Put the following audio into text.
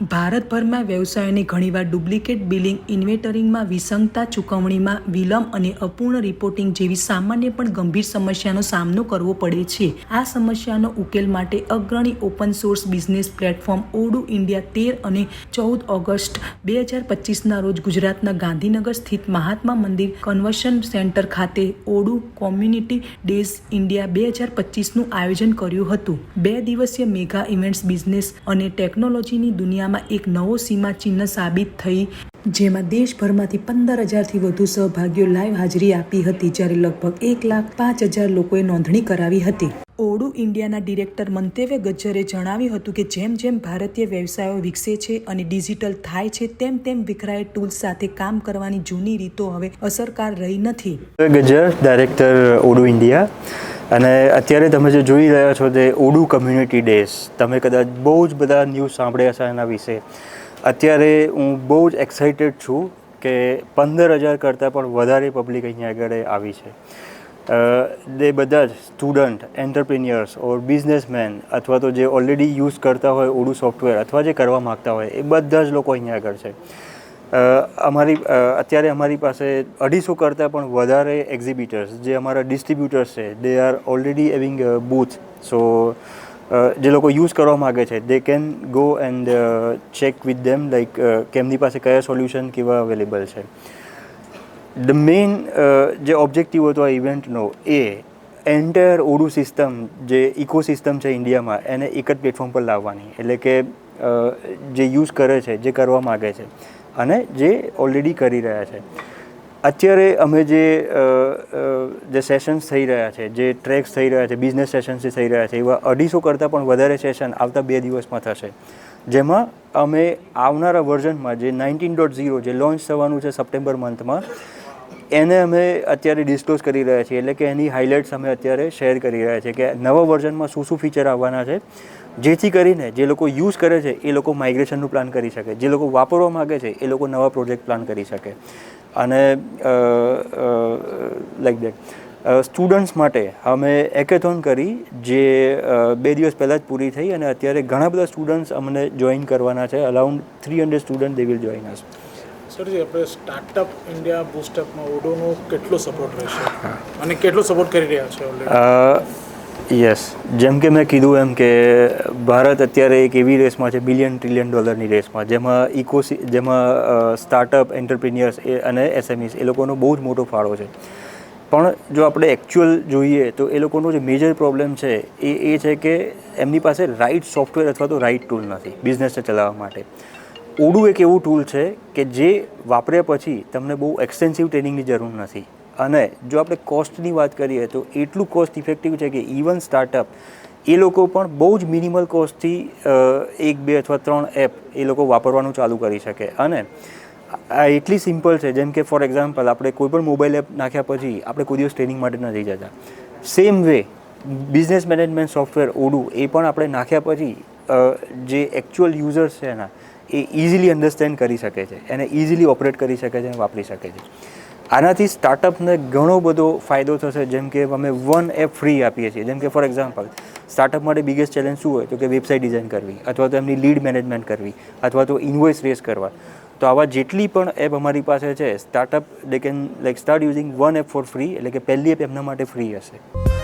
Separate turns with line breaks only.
ભારતભરમાં વ્યવસાયોને ઘણીવાર duplicate billing ઇન્વેન્ટરિંગમાં વિસંગતા ચૂકવણીમાં વિલંબ અને અપૂર્ણ રિપોર્ટિંગ જેવી સામાન્ય પણ ગંભીર સમસ્યાનો સામનો કરવો પડે છે. આ સમસ્યાનો ઉકેલ માટે અગ્રણી open source business platform Odoo India તેર અને ચૌદ ઓગસ્ટ બે હજાર પચીસના રોજ ગુજરાતના ગાંધીનગર સ્થિત મહાત્મા મંદિર કન્વર્શન સેન્ટર ખાતે ઓડુ કોમ્યુનિટી ડેઝ ઇન્ડિયા બે હજાર પચીસનું આયોજન કર્યું હતું. બે દિવસીય મેગા ઇવેન્ટ્સ બિઝનેસ અને ટેકનોલોજીની દુનિયામાં એક નવો સીમાચિહ્ન સાબિત થઈ, જેમાં દેશભરમાંથી પંદર હજારથી વધુ સહભાગીઓ લાઈવ હાજરી આપી હતી, જ્યારે લગભગ એક લાખ પાંચ હજાર લોકોએ નોંધણી કરાવી હતી. ઓડુ ઇન્ડિયાના ડિરેક્ટર મંતવ્ય ગજ્જરે જણાવ્યું હતું કે જેમ જેમ ભારતીય વ્યવસાયો વિકસે છે અને ડિજિટલ થાય છે, તેમ તેમ વિખરાયેલ ટૂલ્સ સાથે કામ કરવાની જૂની રીતો હવે અસરકાર રહી નથી.
Gajjar, director Odoo India. અને અત્યારે તમે જે જોઈ રહ્યા છો તે ઓડુ કમ્યુનિટી ડેઝ તમે કદાચ બહુ જ બધા ન્યૂઝ સાંભળ્યા છે એના વિશે. અત્યારે હું બહુ જ એક્સાઇટેડ છું કે પંદર હજાર કરતાં પણ વધારે પબ્લિક અહીંયા આગળ આવી છે. તે બધા જ સ્ટુડન્ટ એન્ટરપ્રિન્યર્સ ઓર બિઝનેસમેન અથવા તો જે ઓલરેડી યુઝ કરતા હોય ઓડુ સોફ્ટવેર અથવા જે કરવા માગતા હોય, એ બધા જ લોકો અહીંયા આગળ છે. અમારી અત્યારે અમારી પાસે અઢીસો કરતાં પણ વધારે એક્ઝિબિટર્સ જે અમારા ડિસ્ટ્રીબ્યુટર્સ છે. They are already having booth so જે લોકો યુઝ કરવા માગે છે they can go and check with them like કે એમની પાસે કયા સોલ્યુશન કેવા અવેલેબલ છે. ધ મેઇન જે ઓબ્જેક્ટિવ હતો આ ઇવેન્ટનો એ એન્ટાયર ઓડુ સિસ્ટમ જે ઇકોસિસ્ટમ છે ઇન્ડિયામાં, એને એક જ પ્લેટફોર્મ પર લાવવાની. એટલે કે જે યુઝ કરે છે, જે કરવા માગે છે. અને જે ઓલરેડી કરી રહ્યા છે. અત્યારે અમે જે જે સેશન્સ થઈ રહ્યા છે, જે ટ્રેક્સ થઈ રહ્યા છે બિઝનેસ સેશન્સ થઈ રહ્યા છે, એવા અઢીસો કરતાં પણ વધારે સેશન આવતા બે દિવસમાં થશે. જેમાં અમે આવનારા વર્ઝનમાં જે નાઇન્ટીન ડોટ ઝીરો જે લોન્ચ થવાનું છે સપ્ટેમ્બર મંથમાં એને અમે અત્યારે ડિસ્ક્લોઝ કરી રહ્યા છીએ, એટલે કે એની હાઇલાઇટ્સ અમે અત્યારે શેર કરી રહ્યા છીએ કે નવા વર્ઝનમાં શું શું ફીચર આવવાના છે, જેથી કરીને જે લોકો યુઝ કરે છે, એ લોકો માઇગ્રેશનનું પ્લાન કરી શકે, જે લોકો વાપરવા માગે છે, એ લોકો નવા પ્રોજેક્ટ પ્લાન કરી શકે. અને લાઈક દેટ સ્ટુડન્ટ્સ માટે અમે એકેથોન કરી, જે બે દિવસ પહેલાં જ પૂરી થઈ અને અત્યારે ઘણા બધા સ્ટુડન્ટ્સ અમને જોઈન કરવાના છે. Around three hundred student they will join us
સરજી આપણે સ્ટાર્ટઅપ ઇન્ડિયા બૂસ્ટઅપમાં ઓડોનો કેટલો સપોર્ટ રહેશે? અને કેટલો સપોર્ટ કરી રહ્યા છે
યસ જેમ કે મેં કીધું એમ કે ભારત અત્યારે એક એવી રેસમાં છે બિલિયન ટ્રિલિયન ડોલરની રેસમાં જેમાં ઇકોસી જેમાં સ્ટાર્ટઅપ એન્ટરપ્રિન્યર્સ એ અને એસએમઈસ એ લોકોનો બહુ જ મોટો ફાળો છે. પણ જો આપણે એકચ્યુઅલ જોઈએ તો એ લોકોનો જે મેજર પ્રોબ્લેમ છે એ એ છે કે એમની પાસે રાઇટ સોફ્ટવેર અથવા તો રાઇટ ટૂલ નથી બિઝનેસને ચલાવવા માટે. ઓડુ એક એવું ટૂલ છે કે જે વાપર્યા પછી તમને બહુ એક્સટેન્સિવ ટ્રેનિંગની જરૂર નથી. અને જો આપણે કોસ્ટની વાત કરીએ તો એટલું કોસ્ટ ઇફેક્ટિવ છે કે ઇવન સ્ટાર્ટઅપ એ લોકો પણ બહુ જ મિનિમલ કોસ્ટથી એક, બે અથવા ત્રણ એપ એ લોકો વાપરવાનું ચાલુ કરી શકે. અને આ એટલી સિમ્પલ છે, જેમ કે ફોર એક્ઝામ્પલ આપણે કોઈ પણ મોબાઈલ એપ નાખ્યા પછી આપણે કોઈ દિવસ ટ્રેનિંગ માટે નથી જતા. Same way business management software Odoo એ પણ આપણે નાખ્યા પછી જે એકચ્યુઅલ યુઝર્સ છે એના એ ઇઝીલી અન્ડરસ્ટેન્ડ કરી શકે છે, એને ઇઝીલી ઓપરેટ કરી શકે છે અને વાપરી શકે છે. આનાથી સ્ટાર્ટઅપને ઘણો બધો ફાયદો થશે, જેમ કે અમે વન એપ ફ્રી આપીએ છીએ. જેમ કે ફોર એક્ઝામ્પલ સ્ટાર્ટઅપ માટે બિગેસ્ટ ચેલેન્જ શું હોય? તો કે વેબસાઇટ ડિઝાઇન કરવી, અથવા તો એમની લીડ મેનેજમેન્ટ કરવી, અથવા તો ઇન્વોઇસ રેસ કરવા. તો આવા જેટલી પણ એપ અમારી પાસે છે startup they can like start using one app for free એટલે કે પહેલી એપ એમના માટે ફ્રી હશે.